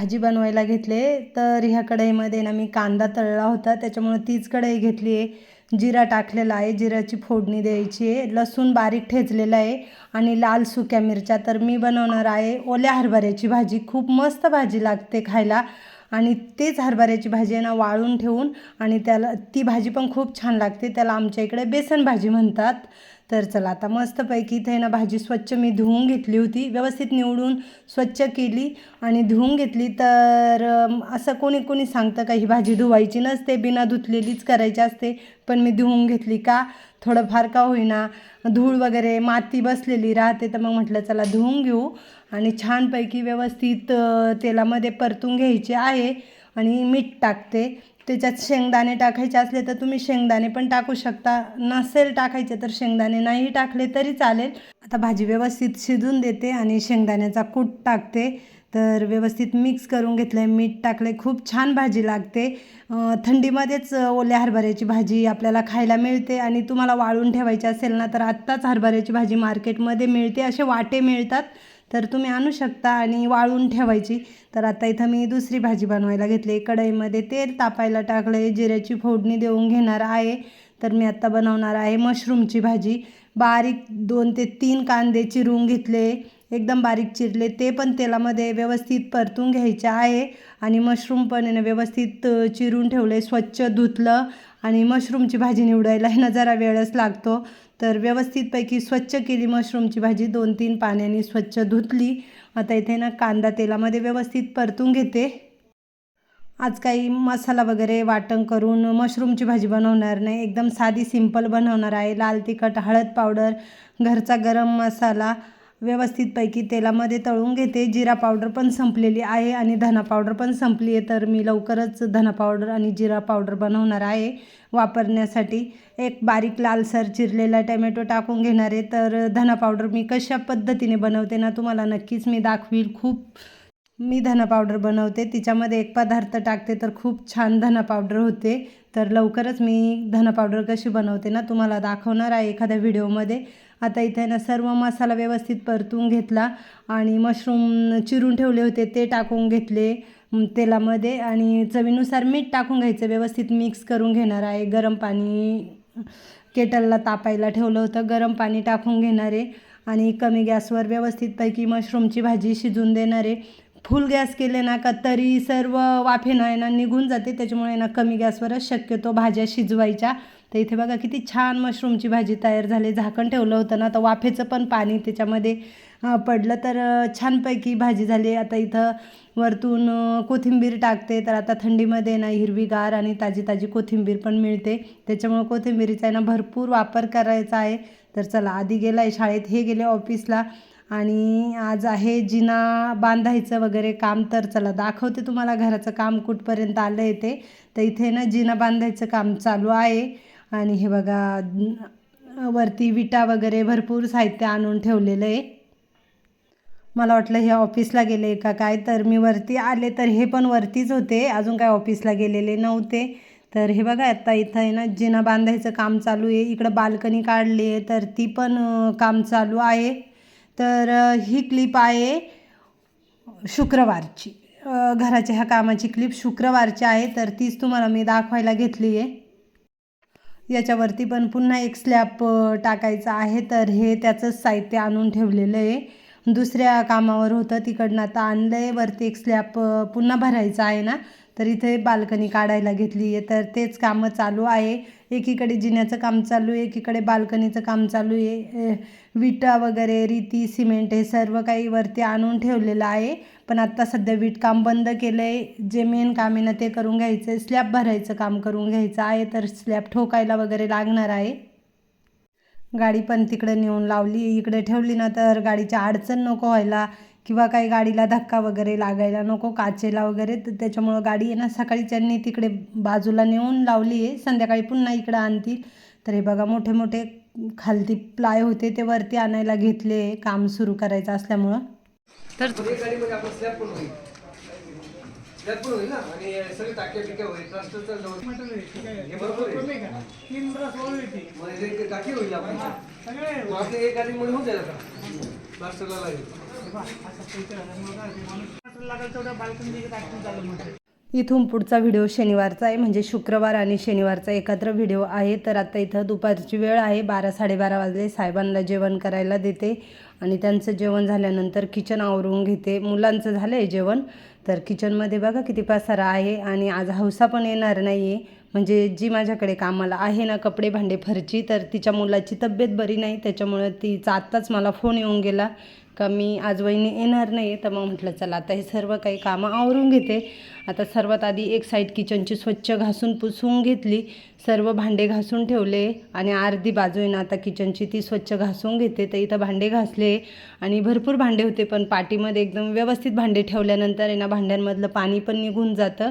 भाजी बनवायला घेतले तर ह्या कढईमध्ये ना मी कांदा तळला होता. त्याच्यामुळं तीच कढई घेतली आहे. जिरा टाकलेला आहे. जिऱ्याची फोडणी द्यायची आहे. लसूण बारीक ठेचलेला आहे. आणि लाल सुक्या मिरच्या. तर मी बनवणार आहे ओल्या हरभऱ्याची भाजी. खूप मस्त भाजी लागते खायला. आणि तेच हरभऱ्याची भाजी आहे ना वाळून ठेवून. आणि त्याला ती भाजी पण खूप छान लागते. त्याला आमच्या इकडे बेसन भाजी म्हणतात. तर चला आता मस्तपैकी इथे ना भाजी स्वच्छ मी धुवून घेतली होती. व्यवस्थित निवडून स्वच्छ केली आणि धुवून घेतली. तर असं कोणी कोणी सांगतं का ही भाजी धुवायची नसते बिना धुतलेलीच करायची असते पण मी धुवून घेतली का? थोडंफार का होईना धूळ वगैरे माती बसलेली राहते. तर मग म्हटलं चला धुवून घेऊ. आणि छानपैकी व्यवस्थित तेलामध्ये परतून घ्यायचे आहे आणि मीठ टाकते. त्याच्यात शेंगदाणे टाकायचे असले तर तुम्ही शेंगदाणे पण टाकू शकता. नसेल टाकायचे तर शेंगदाणे नाही टाकले तरी चालेल. आता भाजी व्यवस्थित शिजून देते आणि शेंगदाण्याचा कूट टाकते. तर व्यवस्थित मिक्स करून घेतलं आहे मीठ टाकलं खूप छान भाजी लागते. थंडीमध्येच ओल्या हरभऱ्याची भाजी आपल्याला खायला मिळते आणि तुम्हाला वाळून ठेवायची असेल ना तर आत्ताच हरभऱ्याची भाजी मार्केटमध्ये मिळते. असे वाटे मिळतात. तर तुम्ही आणू शकता आणि वाळून ठेवायची. तर आता इथं मी दुसरी भाजी बनवायला घेतली. कढईमध्ये तेल तापायला टाकलं. आहे जिऱ्याची फोडणी देऊन घेणार आहे. तर मी आत्ता बनवणार आहे मशरूमची भाजी. बारीक दोन ते तीन कांदे चिरून घेतले. एकदम बारीक चिरले. ते पण तेलामध्ये व्यवस्थित परतून घ्यायचे आहे. आणि मशरूम पण व्यवस्थित चिरून ठेवले. स्वच्छ धुतलं. आणि मशरूमची भाजी निवडायला आहे ना जरा वेळच लागतो. तर व्यवस्थितपैकी स्वच्छ केली मशरूमची भाजी दोन तीन पाण्याने स्वच्छ धुतली. आता इथे ना कांदा तेलामध्ये व्यवस्थित परतून घेते. आज काही मसाला वगैरे वाटण करून मशरूमची भाजी बनवणार नाही. एकदम साधी सिंपल बनवणार आहे. लाल तिखट हळद पावडर घरचा गरम मसाला व्यवस्थितपैकी तेलामध्ये तळून घेते. जिरा पावडर पण संपलेली आहे आणि धना पावडर पण संपली आहे. तर मी लवकरच धना पावडर आणि जिरा पावडर बनवणार आहे वापरण्यासाठी. एक बारीक लालसर चिरलेला टमॅटो टाकून घेणार आहे. तर धना पावडर मी कशा पद्धतीने बनवते ना तुम्हाला नक्कीच मी दाखवील. खूप मी धना पावडर बनवते. तिच्यामध्ये एक पदार्थ टाकते तर खूप छान धना पावडर होते. तर लवकरच मी धना पावडर कशी बनवते ना तुम्हाला दाखवणार आहे एखाद्या व्हिडिओमध्ये. आता इथे ना सर्व मसाला व्यवस्थित परतून घेतला आणि मशरूम चिरून ठेवले होते ते टाकून घेतले तेलामध्ये. आणि चवीनुसार मीठ टाकून घ्यायचं व्यवस्थित मिक्स करून घेणार आहे. गरम पाणी केटलला तापायला ठेवलं होतं गरम पाणी टाकून घेणारे आणि कमी गॅसवर व्यवस्थितपैकी मशरूमची भाजी शिजून देणारे फुल गॅस केले ना का तरी सर्व वाफेनं आहे ना निघून जाते. त्याच्यामुळे ना कमी गॅसवरच शक्यतो भाज्या शिजवायच्या. तर इथे बघा किती छान मशरूमची भाजी तयार झाली. झाकण ठेवलं होतं ना तर वाफेचं पण पाणी त्याच्यामध्ये पडलं. तर छानपैकी भाजी झाली. आता इथं वरतून कोथिंबीर टाकते. तर आता थंडीमध्ये ना हिरवीगार आणि ताजी ताजी कोथिंबीर पण मिळते. त्याच्यामुळं कोथिंबीरीचा आहे ना भरपूर वापर करायचा आहे. तर चला आधी गेला आहे शाळेत हे गेले ऑफिसला. आणि आज आहे जिना बांधायचं वगैरे काम तर चला दाखवते तुम्हाला घराचं काम कुठपर्यंत आलं आहे ते. तर इथे ना जिना बांधायचं काम चालू आहे. आणि हे बघा वरती विटा वगैरे भरपूर साहित्य आणून ठेवलेलं आहे. मला वाटलं हे ऑफिसला गेले का काय तर मी वरती आले तर हे पण वरतीच होते. अजून काय ऑफिसला गेलेले नव्हते. तर हे बघा आता इथं आहे ना जिना बांधायचं काम चालू आहे. इकडं बाल्कनी काढली आहे तर ती पण काम चालू आहे. तर ही क्लिप आहे शुक्रवारची. घराच्या ह्या कामाची क्लिप शुक्रवारची आहे तर तीच तुम्हाला मी दाखवायला घेतली आहे. याच्यावरती पण पुन्हा एक स्लॅब टाकायचा आहे तर हे त्याचंच साहित्य आणून ठेवलेलं आहे. दुसऱ्या कामावर होतं तिकडनं आता आणलं आहे वरती एक स्लॅब पुन्हा भरायचा आहे ना तर इथे बाल्कनी काढायला घेतली आहे. तर तेच कामं चालू आहे. एकीकडे जिन्याचं काम चालू आहे एकीकडे बाल्कनीचं काम चालू आहे. विटा वगैरे रीती सिमेंट हे सर्व काही वरती आणून ठेवलेलं आहे. पण आत्ता सध्या वीट काम बंद केलं आहे जे मेन काम आहे ना ते करून घ्यायचं आहे स्लॅब भरायचं काम करून घ्यायचं आहे. तर स्लॅब ठोकायला वगैरे लागणार आहे. गाडी पण तिकडे नेऊन लावली. इकडे ठेवली ना तर गाडीची अडचण नको व्हायला किंवा काही गाडीला धक्का वगैरे लागायला नको काचेला वगैरे. तर त्याच्यामुळं गाडी आहे ना सकाळी त्यांनी तिकडे बाजूला नेऊन लावली आहे. संध्याकाळी पुन्हा इकडं आणतील. तर हे बघा मोठे मोठे खालती प्लाय होते ते वरती आणायला घेतले काम सुरू करायचं असल्यामुळं. तर एक गाडीमध्ये आपलं स्लॅब पण होईल. स्लॅब पण होईल ना? आणि सगळे टाक्या बिक्या होईल. प्लास्टरचा जवळ हे बरोबर आहे. म्हणजे लागेल. लागेल. तेवढं बाल्कनी टाकून चालू म्हणजे इथून पुढचा व्हिडिओ शनिवारचा आहे म्हणजे शुक्रवार आणि शनिवारचा एकत्र व्हिडिओ आहे. तर आता इथं दुपारची वेळ आहे बारा साडेबारा वाजले. साहेबांना जेवण करायला देते आणि त्यांचं जेवण झाल्यानंतर किचन आवरून घेते. मुलांचं झालं आहे जेवण. तर किचनमध्ये बघा किती पसारा आहे आणि आज हौसा पण येणार नाही आहे म्हणजे जी माझ्याकडे कामाला आहे ना कपडे भांडे फरची तर तिच्या मुलाची तब्येत बरी नाही. त्याच्यामुळं तिचा आत्ताच मला फोन येऊन गेला का मी आज वहिनी येणार नाही तर मग म्हटलं चला आता हे सर्व काही कामं आवरून घेते. आता सर्वात आधी एक साईड किचनची स्वच्छ घासून पुसून घेतली. सर्व भांडे घासून ठेवले आणि अर्धी बाजू आहे ना आता किचनची ती स्वच्छ घासून घेते. तर इथं भांडे घासले आणि भरपूर भांडे होते पण पाटीमध्ये एकदम व्यवस्थित भांडे ठेवल्यानंतर आहे ना भांड्यांमधलं पाणी पण निघून जातं.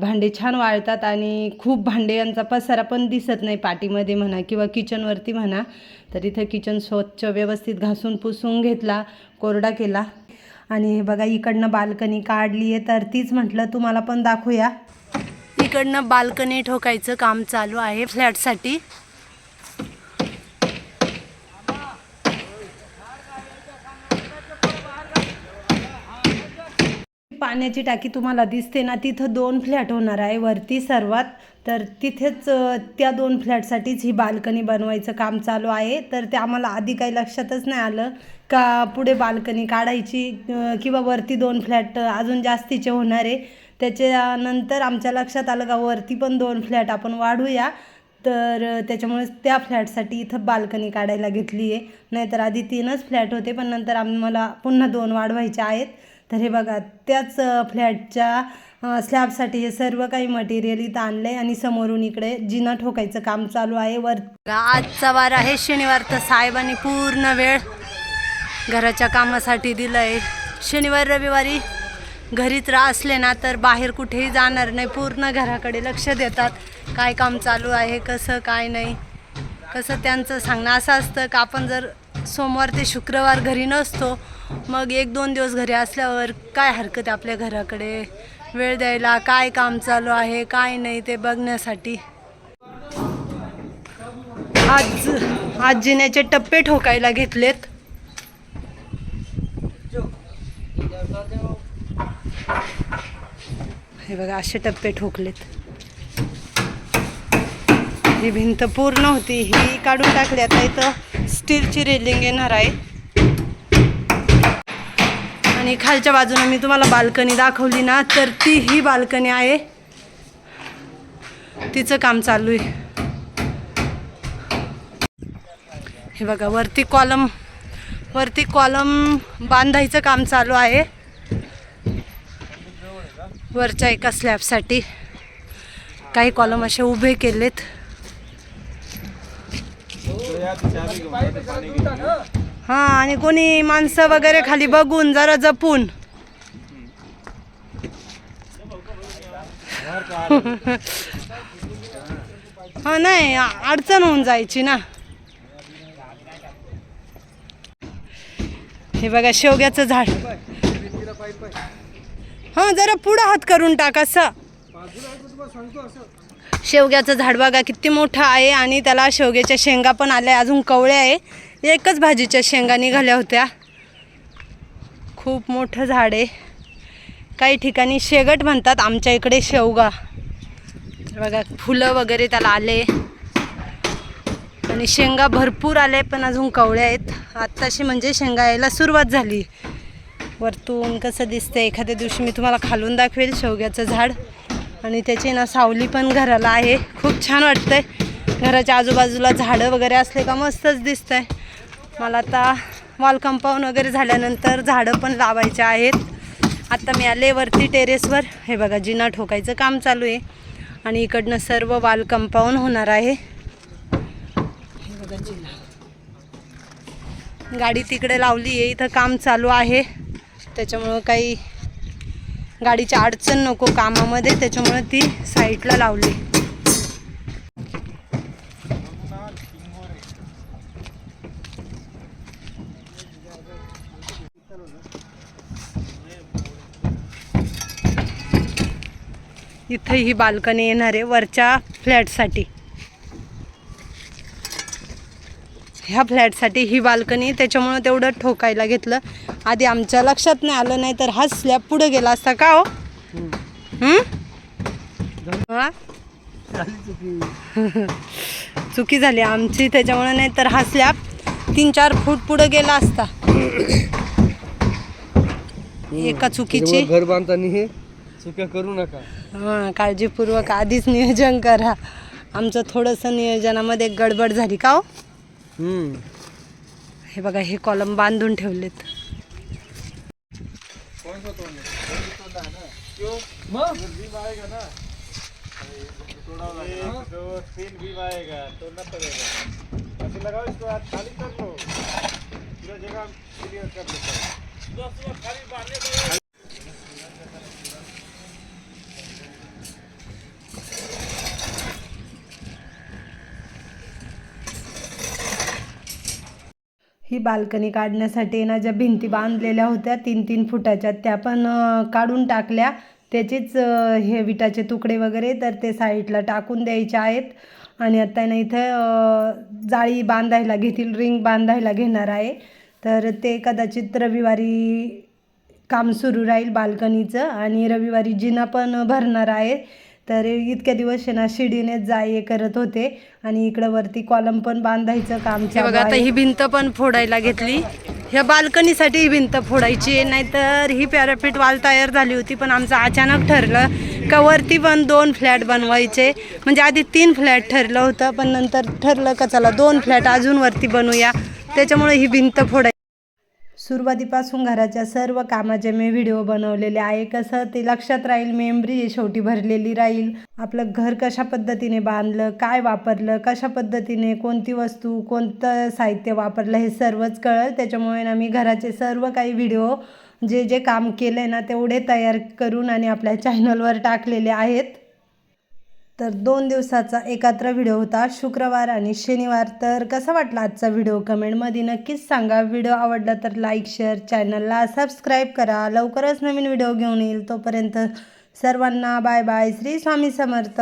भांडे छान वाळतात आणि खूप भांडे यांचा पसारा पण दिसत नाही पाटीमध्ये म्हणा किंवा किचनवरती म्हणा. तर इथं किचन स्वच्छ व्यवस्थित घासून पुसून घेतला कोरडा केला. आणि हे बघा इकडनं बाल्कनी काढली आहे तर तीच म्हटलं तुम्हाला पण दाखवूया. इकडनं बाल्कनी ठोकायचं काम चालू आहे फ्लॅटसाठी. पाण्याची टाकी तुम्हाला दिसते ना तिथं दोन फ्लॅट होणार आहे वरती सर्वात. तर तिथेच त्या दोन फ्लॅटसाठीच ही बाल्कनी बनवायचं काम चालू आहे. तर ते आम्हाला आधी काही लक्षातच नाही आलं का पुढे बाल्कनी काढायची किंवा वरती दोन फ्लॅट अजून जास्तीचे होणार आहे. त्याच्यानंतर आमच्या लक्षात आलं का वरती पण दोन फ्लॅट आपण वाढूया. तर त्याच्यामुळे त्या फ्लॅटसाठी इथं बाल्कनी काढायला घेतली आहे. नाहीतर आधी तीनच फ्लॅट होते पण नंतर आम्हाला पुन्हा दोन वाढवायचे आहेत. तर हे बघा त्याच फ्लॅटच्या स्लॅबसाठी हे सर्व काही मटेरियल इथं आणलं आहे आणि समोरून इकडे जिना ठोकायचं काम चालू आहे. वर आजचा वार आहे शनिवार तर साहेबांनी पूर्ण वेळ घराच्या कामासाठी दिलं आहे शनिवार रविवारी घरीच रा असले ना तर बाहेर कुठेही जाणार नाही. पूर्ण घराकडे लक्ष देतात. काय काम चालू आहे कसं काय नाही. कसं त्यांचं सांगणं असं असतं का आपण जर सोमवार ते शुक्रवार घरी नसतो मग एक दोन दिवस घरी असल्यावर काय हरकत आहे आपल्या घराकडे? वेळ द्यायला काय काम चालू आहे काय नाही ते बघण्यासाठी. आज आजीने टप्पे ठोकायला घेतलेत हे बघा असे टप्पे ठोकलेत. ही भिंत पूर्ण होती. ही काढून टाकली. आता इथं स्टीलची रेलिंग येणार आहे. आणि खालच्या बाजूने मी तुम्हाला बाल्कनी दाखवली ना तर ती ही बाल्कनी आहे. तिचं काम चालू आहे. हे बघा वरती कॉलम वरती कॉलम बांधायचं काम चालू आहे. वरच्या एका स्लॅबसाठी काही कॉलम असे उभे केलेत. हां आणि कोणी माणसं वगैरे खाली बघून जरा जपून. हा नाही अडचण होऊन जायची ना. हे बघा शेवग्याचं झाड. हां जरा पुढं हात करून टाक असं. शेवग्याचं झाड बघा किती मोठं आहे आणि त्याला शेवग्याच्या शेंगा पण आल्या अजून कवळ्या आहे. एकच भाजीच्या शेंगा निघाल्या होत्या. खूप मोठं झाड आहे. काही ठिकाणी शेगट म्हणतात आमच्या इकडे शेवगा. बघा फुलं वगैरे त्याला आले. आणि शेंगा भरपूर आले पण अजून कवळ्या आहेत. आत्ताशी म्हणजे शेंगा यायला सुरुवात झाली. वरतून कसं दिसतं एखाद्या दिवशी मी तुम्हाला खालून दाखवेल शेवग्याचं झाड. आणि त्याची ना सावली पण घराला आहे. खूप छान वाटतंय. घराच्या आजूबाजूला झाडं वगैरे असले का मस्तच दिसतंय. मला आता वॉल कंपाऊंड वगैरे झाल्यानंतर झाडं पण लावायचे आहेत. आत्ता मी आले वरती टेरेसवर हे बघा जिना ठोकायचं काम चालू आहे. आणि इकडनं सर्व वाल कंपाऊंड होणार आहे. हे बघा जिना. गाडी तिकडे लावली आहे इथं काम चालू आहे. त्याच्यामुळं काही गाडीची अडचण नको कामामध्ये त्याच्यामुळं ती साईडला लावली. इथं ही बाल्कनी येणार आहे वरच्या फ्लॅटसाठी. ह्या फ्लॅटसाठी ही बाल्कनी त्याच्यामुळं तेवढं ठोकायला घेतलं. आधी आमच्या लक्षात नाही आलं नाही तर हा स्लॅब पुढे गेला असता का हो? चुकी झाली आमची त्याच्यामुळे नाही तर हा स्लॅब तीन चार फूट पुढे गेला असता. एका चुकीची. घर बांधताना हे चुक्या करू नका. हां काळजीपूर्वक आधीच नियोजन करा. आमचं थोडंसं नियोजनामध्ये गडबड झाली का हो? हे बघा हे कॉलम बांधून ठेवलेत. ही ही बाल्कनी काढण्यासाठी ना ज्या भिंती बांधलेल्या होत्या तीन तीन फुटाच्या त्या पण काढून टाकल्या. त्याचेच हे विटाचे तुकडे वगैरे तर ते साईडला टाकून द्यायचे आहेत. आणि आता ना इथं जाळी बांधायला घेतील रिंग बांधायला घेणार आहे. तर ते कदाचित रविवारी काम सुरू राहील बाल्कनीचं आणि रविवारी जिना पण भरणार आहे. तर इतक्या दिवस ना शिडीनेच जा ये करत होते आणि इकडं वरती कॉलम पण बांधायचं काम बघा आता ही भिंत पण फोडायला घेतली. ह्या बाल्कनीसाठी ही भिंत फोडायची नाहीतर ही पॅराफिट वाल तयार झाली होती पण आमचं अचानक ठरलं का वरती पण दोन फ्लॅट बनवायचे. म्हणजे आधी तीन फ्लॅट ठरलं होतं पण नंतर ठरलं का चला दोन फ्लॅट अजून वरती बनवूया. त्याच्यामुळे ही भिंत फोडायची. सुरुवातीपासून घराच्या सर्व कामाचे मी व्हिडिओ बनवलेले आहे. कसं ते लक्षात राहील मेमरी शेवटी भरलेली राहील. आपलं घर कशा पद्धतीने बांधलं काय वापरलं कशा पद्धतीने कोणती वस्तू कोणतं साहित्य वापरलं हे सर्वच कळलं. त्याच्यामुळे ना मी घराचे सर्व काही व्हिडिओ जे जे काम केलं आहे ना तेवढे तयार करून आणि आपल्या चॅनलवर टाकलेले आहेत. तर दोन दिवसाचा एकत्र व्हिडिओ होता शुक्रवार आणि शनिवार. तर कसा वाटला आजचा व्हिडिओ? कमेंटमध्ये नक्कीच सांगा. व्हिडिओ आवडला तर लाईक शेअर चॅनलला सबस्क्राईब करा. लवकरच नवीन व्हिडिओ घेऊन येईल. तोपर्यंत सर्वांना बाय बाय. श्री स्वामी समर्थ.